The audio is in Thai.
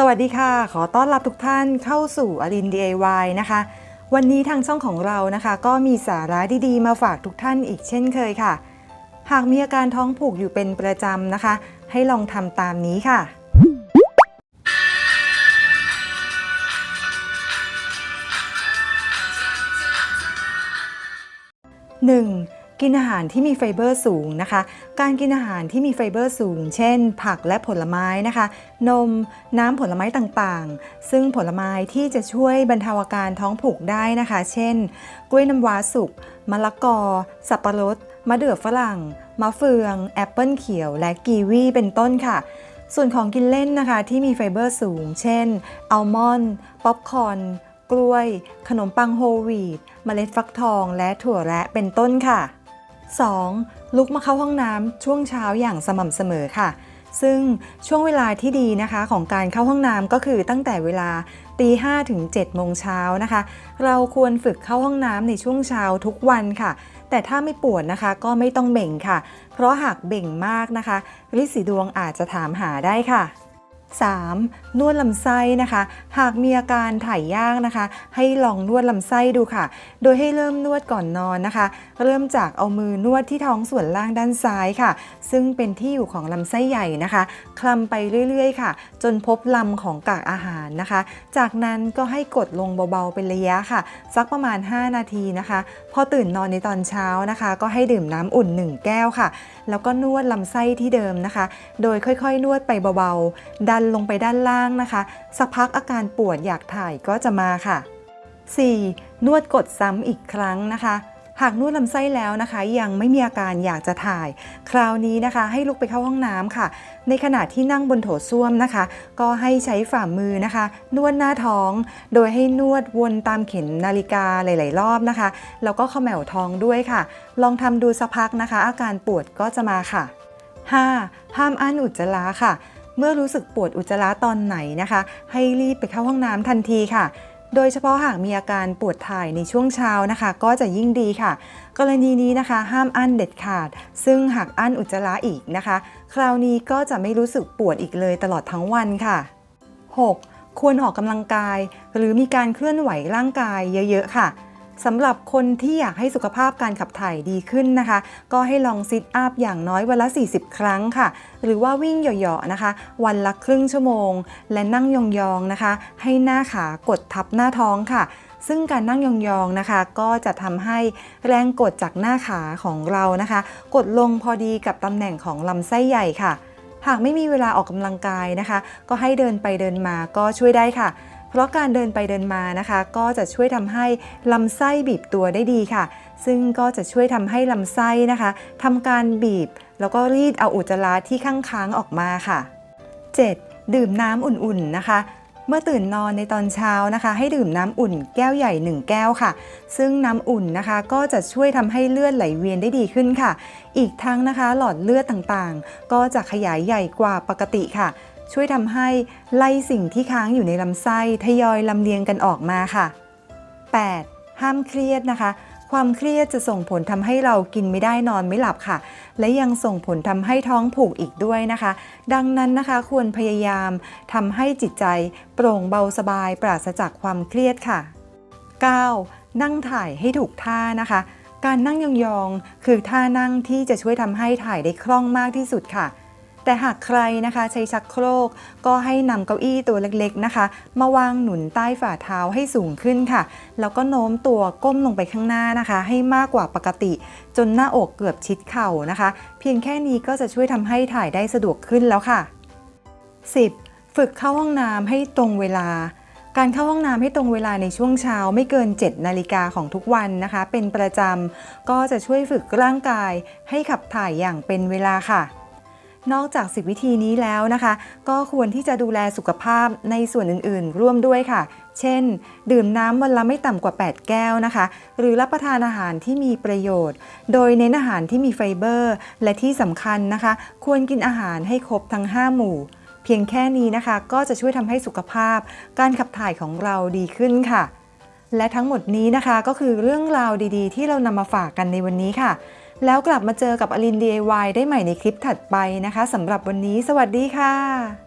สวัสดีค่ะ ขอต้อนรับทุกท่านเข้าสู่อริน DIY นะคะ วันนี้ทางช่องของเรานะคะ ก็มีสาระดีๆ มาฝากทุกท่านอีกเช่นเคยค่ะ หากมีอาการท้องผูกอยู่เป็นประจำนะคะ ให้ลองทำตามนี้ค่ะ 1. กินอาหารที่มีไฟเบอร์สูงนะคะ การกินอาหารที่มีไฟเบอร์สูง เช่น ผักและผลไม้นะคะ นม น้ำผลไม้ต่างๆ ซึ่งผลไม้ที่จะช่วยบรรเทาอาการท้องผูกได้นะคะ เช่น กล้วยน้ำว้าสุก มะละกอ สับปะรด มะเดื่อฝรั่ง มะเฟือง แอปเปิลเขียว และกีวีเป็นต้นค่ะส่วนของกินเล่นนะคะที่มีไฟเบอร์สูง เช่น อัลมอนด์ ป๊อปคอร์น กล้วย ขนมปังโฮลวีตเมล็ดฟักทอง และถั่วแระเป็นต้นค่ะ 2. ลุกมาเข้าห้องน้ำช่วงเช้าอย่างสม่ำเสมอค่ะ ซึ่งช่วงเวลาที่ดีนะคะของการเข้าห้องน้ำก็คือตั้งแต่เวลาตีห้ถึง7โมงเช้านะคะ เราควรฝึกเข้าห้องน้ำในช่วงเช้าทุกวันค่ะ แต่ถ้าไม่ปวดนะคะก็ไม่ต้องเบ่งค่ะ เพราะหากเบ่งมากนะคะริสีดวงอาจจะถามหาได้ค่ะ 3. นวดลำไส้นะคะ หากมีอาการถ่ายยากนะคะ ให้ลองนวดลำไส้ดูค่ะ โดยให้เริ่มนวดก่อนนอนนะคะ เริ่มจากเอามือนวดที่ท้องส่วนล่างด้านซ้ายค่ะ ซึ่งเป็นที่อยู่ของลำไส้ใหญ่นะคะ คลำไปเรื่อยๆ ค่ะ จนพบลำของกากอาหารนะคะ จากนั้นก็ให้กดลงเบาๆเป็นระยะค่ะ สักประมาณ 5 นาทีนะคะ พอตื่นนอนในตอนเช้านะคะ ก็ให้ดื่มน้ำอุ่น 1 แก้วค่ะ แล้วก็นวดลำไส้ที่เดิมนะคะ โดยค่อยๆ นวดไปเบาๆดันลงไปด้านล่างนะคะ สักพักอาการปวดอยากถ่ายก็จะมาค่ะ 4. นวดกดซ้ำอีกครั้งนะคะ หากนวดลำไส้แล้วนะคะ ยังไม่มีอาการอยากจะถ่าย คราวนี้นะคะ ให้ลุกไปเข้าห้องน้ำค่ะ ในขณะที่นั่งบนโถส้วมนะคะ ก็ให้ใช้ฝ่ามือนะคะ นวดหน้าท้อง โดยให้นวดวนตามเข็มนาฬิกาหลาย ๆ รอบนะคะ แล้วก็เขมวท้องด้วยค่ะ ลองทำดูสักพักนะคะ อาการปวดก็จะมาค่ะ 5. ห้ามอั้นอุจจาระค่ะ เมื่อรู้สึกปวดอุจจาระตอนไหนนะคะ ให้รีบไปเข้าห้องน้ำทันทีค่ะ โดยเฉพาะหากมีอาการปวดถ่ายในช่วงเช้านะคะ ก็จะยิ่งดีค่ะ กรณีนี้นะคะ ห้ามอั้นเด็ดขาด ซึ่งหากอั้นอุจจาระอีกนะคะ คราวนี้ก็จะไม่รู้สึกปวดอีกเลยตลอดทั้งวันค่ะ 6. ควรออกกำลังกาย หรือมีการเคลื่อนไหวร่างกายเยอะ ๆ ค่ะ สำหรับคนที่อยากให้สุขภาพการขับถ่ายดีขึ้นนะคะ ก็ให้ลองซิทอัพอย่างน้อยวันละ 40 ครั้งค่ะ หรือว่าวิ่งเหยาะๆนะคะ วันละครึ่งชั่วโมง และนั่งยองๆนะคะ ให้หน้าขากดทับหน้าท้องค่ะซึ่งการนั่งยองๆนะคะ ก็จะทำให้แรงกดจากหน้าขาของเรานะคะ กดลงพอดีกับตำแหน่งของลำไส้ใหญ่ค่ะ หากไม่มีเวลาออกกำลังกายนะคะ ก็ให้เดินไปเดินมาก็ช่วยได้ค่ะ เพราะการเดินไปเดินมานะคะ ก็จะช่วยทำให้ลำไส้บีบตัวได้ดีค่ะ ซึ่งก็จะช่วยทำให้ลำไส้นะคะทำการบีบ แล้วก็รีดเอาอุจจาระที่ข้างค้างออกมาค่ะ 7. ดื่มน้ำอุ่นๆนะคะเมื่อตื่นนอนในตอนเช้านะคะ ให้ดื่มน้ำอุ่นแก้วใหญ่ 1 แก้วค่ะ ซึ่งน้ำอุ่นนะคะก็จะช่วยทำให้เลือดไหลเวียนได้ดีขึ้นค่ะ อีกทั้งนะคะ หลอดเลือดต่างๆ ก็จะขยายใหญ่กว่าปกติค่ะ ช่วยทำให้ไล่สิ่งที่ค้างอยู่ในลำไส้ทยอยลำเลียงกันออกมาค่ะ 8. ห้ามเครียดนะคะ ความเครียดจะส่งผลทำให้เรากินไม่ได้นอนไม่หลับค่ะ และยังส่งผลทำให้ท้องผูกอีกด้วยนะคะ ดังนั้นนะคะควรพยายามทำให้จิตใจโปร่งเบาสบาย ปราศจากความเครียดค่ะ 9. นั่งถ่ายให้ถูกท่านะคะการนั่งยองๆ คือท่านั่งที่จะช่วยทำให้ถ่ายได้คล่องมากที่สุดค่ะ แต่หากใครนะคะใช้ชักโครก ก็ให้นำเก้าอี้ตัวเล็กๆนะคะ มาวางหนุนใต้ฝ่าเท้าให้สูงขึ้นค่ะ แล้วก็โน้มตัวก้มลงไปข้างหน้านะคะ ให้มากกว่าปกติ จนหน้าอกเกือบชิดเข่านะคะ เพียงแค่นี้ก็จะช่วยทำให้ถ่ายได้สะดวกขึ้นแล้วค่ะ 10. ฝึกเข้าห้องน้ำให้ตรงเวลาการเข้าห้องน้ำให้ตรงเวลาในช่วงเช้าไม่เกิน 7 นาฬิกาของทุกวันนะคะ เป็นประจำก็จะช่วยฝึกร่างกายให้ขับถ่ายอย่างเป็นเวลาค่ะ นอกจาก10วิธีนี้แล้วนะคะ ก็ควรที่จะดูแลสุขภาพในส่วนอื่นๆ ร่วมด้วยค่ะ เช่น ดื่มน้ำวันละไม่ต่ำกว่า 8 แก้วนะคะ หรือรับประทานอาหารที่มีประโยชน์ โดยเน้นอาหารที่มีไฟเบอร์ และที่สำคัญนะคะ ควรกินอาหารให้ครบทั้ง 5 หมู่ เพียงแค่นี้นะคะ ก็จะช่วยทำให้สุขภาพ การขับถ่ายของเราดีขึ้นค่ะและทั้งหมดนี้นะคะก็คือเรื่องราวดีๆ ที่เรานำมาฝากกันในวันนี้ค่ะ แล้วกลับมาเจอกับอลิน DIY ได้ใหม่ในคลิปถัดไปนะคะสำหรับวันนี้ สวัสดีค่ะ